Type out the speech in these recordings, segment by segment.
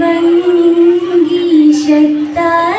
ഭംഗി ശക്താ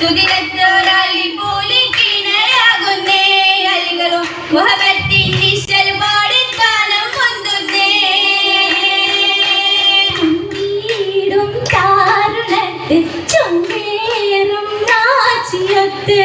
ತುದಿಗತ್ತೋರಲ್ಲಿ ಪೂಲಿ ಕೀಣೆಯಾಗುನ್ನೇ ಅಲಿಗರು ಮೊಹಬತ್ತಿ ನಿಶ್ಚಲು ಪಾಡುತ್ತಾನ ಮುಂದುನ್ನೇ ചുണ്ടേറും നാച്ചിയത്തേ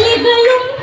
一个拥抱。